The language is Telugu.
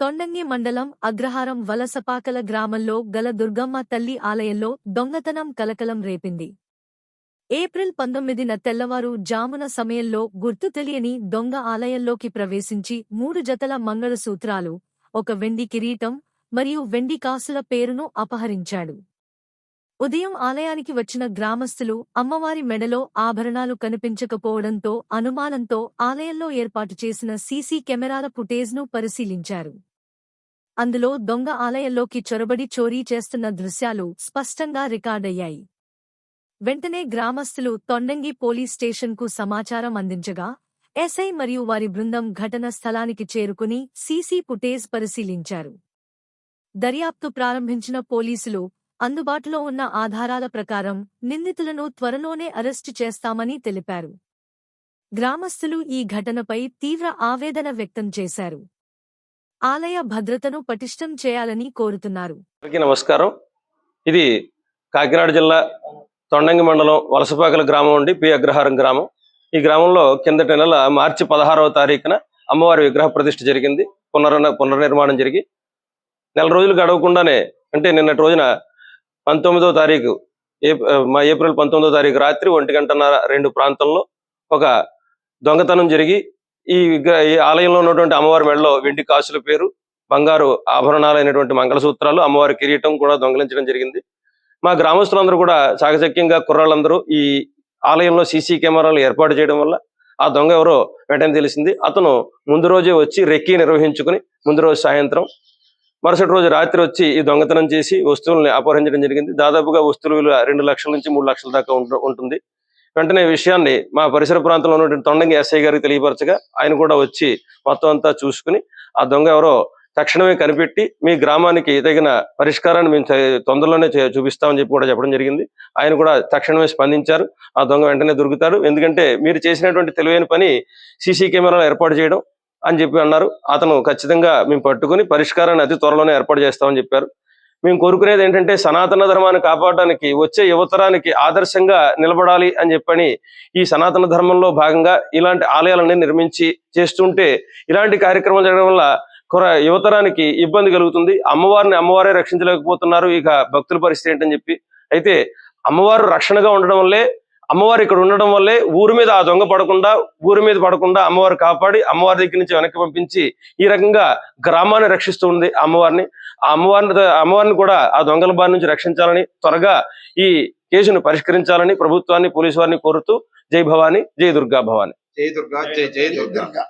తొండంగి మండలం అగ్రహారం వలసపాకల గ్రామంలో గల దుర్గమ్మ తల్లి ఆలయంలో దొంగతనం కలకలం రేపింది. ఏప్రిల్ పంతొమ్మిదిన తెల్లవారు జామున సమయంలో గుర్తు తెలియని దొంగ ఆలయంలోకి ప్రవేశించి మూడు జతల మంగళసూత్రాలు ఒక వెండి కిరీటం మరియు వెండి కాసుల పేరును అపహరించాడు. ఉదయం ఆలయానికి వచ్చిన గ్రామస్తులు అమ్మవారి మెడలో ఆభరణాలు కనిపించకపోవడంతో అనుమానంతో ఆలయంలో ఏర్పాటు చేసిన సీసీ కెమెరాల ఫుటేజ్ను పరిశీలించారు. అందులో దొంగ ఆలయంలోకి చొరబడి చోరీ చేస్తున్న దృశ్యాలు స్పష్టంగా రికార్డయ్యాయి. వెంటనే గ్రామస్తులు తొండంగి పోలీస్ స్టేషన్కు సమాచారం అందించగా ఎస్ఐ మరియు వారి బృందం ఘటన స్థలానికి చేరుకుని సీసీ ఫుటేజ్ పరిశీలించారు. దర్యాప్తు ప్రారంభించిన పోలీసులు అందుబాటులో ఉన్న ఆధారాల ప్రకారం నిందితులను త్వరలోనే అరెస్టు చేస్తామని తెలిపారు. గ్రామస్తులు ఈ ఘటనపై తీవ్ర ఆవేదన వ్యక్తం చేశారు. ఆలయ భద్రతను పటిష్టం చేయాలని కోరుతున్నారు. నమస్కారం. ఇది కాకినాడ జిల్లా తొండంగి మండలం వలసపాకల గ్రామం నుండి పి. అగ్రహారం గ్రామం. ఈ గ్రామంలో కిందటి నెల మార్చి పదహారవ తారీఖున అమ్మవారి విగ్రహ ప్రతిష్ఠ జరిగింది. పునర్ పునర్నిర్మాణం జరిగి నెల రోజులు గడవకుండానే అంటే నిన్నటి రోజున పంతొమ్మిదవ తారీఖు మా ఏప్రిల్ పంతొమ్మిదవ తారీఖు రాత్రి ఒంటి గంటన్నర రెండు ప్రాంతంలో ఒక దొంగతనం జరిగి ఈ ఆలయంలో ఉన్నటువంటి అమ్మవారి మెడలో వెండి కాసుల పేరు బంగారు ఆభరణాలైనటువంటి మంగళసూత్రాలు అమ్మవారి కిరీటం కూడా దొంగలించడం జరిగింది. మా గ్రామస్తులందరూ కూడా సాగచక్యంగా కుర్రాళ్ళందరూ ఈ ఆలయంలో సీసీ కెమెరాలు ఏర్పాటు చేయడం వల్ల ఆ దొంగ ఎవరో వెంటనే తెలిసింది. అతను ముందు రోజే వచ్చి రెక్కీ నిర్వహించుకుని ముందు రోజు సాయంత్రం మరుసటి రోజు రాత్రి వచ్చి ఈ దొంగతనం చేసి వస్తువుల్ని అపహరించడం జరిగింది. దాదాపుగా వస్తువుల విలువ రెండు లక్షల నుంచి మూడు లక్షల దాకా ఉంటుంది. వెంటనే విషయాన్ని మా పరిసర ప్రాంతంలో ఉన్నటువంటి తొండంగి ఎస్ఐ గారికి తెలియపరచగా ఆయన కూడా వచ్చి మొత్తం అంతా చూసుకుని ఆ దొంగ ఎవరో తక్షణమే కనిపెట్టి మీ గ్రామానికి తగిన పరిష్కారాన్ని మేము తొందరలోనే చూపిస్తామని చెప్పి కూడా చెప్పడం జరిగింది. ఆయన కూడా తక్షణమే స్పందించారు. ఆ దొంగ వెంటనే దొరుకుతారు ఎందుకంటే మీరు చేసినటువంటి తెలివైన పని సీసీ కెమెరాలు ఏర్పాటు చేయడం అని చెప్పి అన్నారు. అతను ఖచ్చితంగా మేము పట్టుకుని పరిష్కారాన్ని అతి త్వరలోనే ఏర్పాటు చేస్తామని చెప్పారు. మేము కోరుకునేది ఏంటంటే సనాతన ధర్మాన్ని కాపాడడానికి వచ్చే యువతరానికి ఆదర్శంగా నిలబడాలి అని చెప్పని ఈ సనాతన ధర్మంలో భాగంగా ఇలాంటి ఆలయాలన్నీ నిర్మించి చేస్తుంటే ఇలాంటి కార్యక్రమాలు జరగడం వల్ల కొర యువతరానికి ఇబ్బంది కలుగుతుంది. అమ్మవారిని అమ్మవారే రక్షించలేకపోతున్నారు. ఇక భక్తుల పరిస్థితి ఏంటని చెప్పి. అయితే అమ్మవారు రక్షణగా ఉండడం వల్లే అమ్మవారు ఇక్కడ ఉండడం వల్లే ఊరి మీద ఆ దొంగ పడకుండా ఊరి మీద పడకుండా అమ్మవారు కాపాడి అమ్మవారి దగ్గర నుంచి వెనక్కి పంపించి ఈ రకంగా గ్రామాన్ని రక్షిస్తుంది ఉంది అమ్మవారిని. ఆ అమ్మవారిని అమ్మవారిని కూడా ఆ దొంగల బారి నుంచి రక్షించాలని త్వరగా ఈ కేసును పరిష్కరించాలని ప్రభుత్వాన్ని పోలీసు వారిని కోరుతూ జై భవాని జై దుర్గా భవాని. జై దుర్గా జై జై దుర్గా.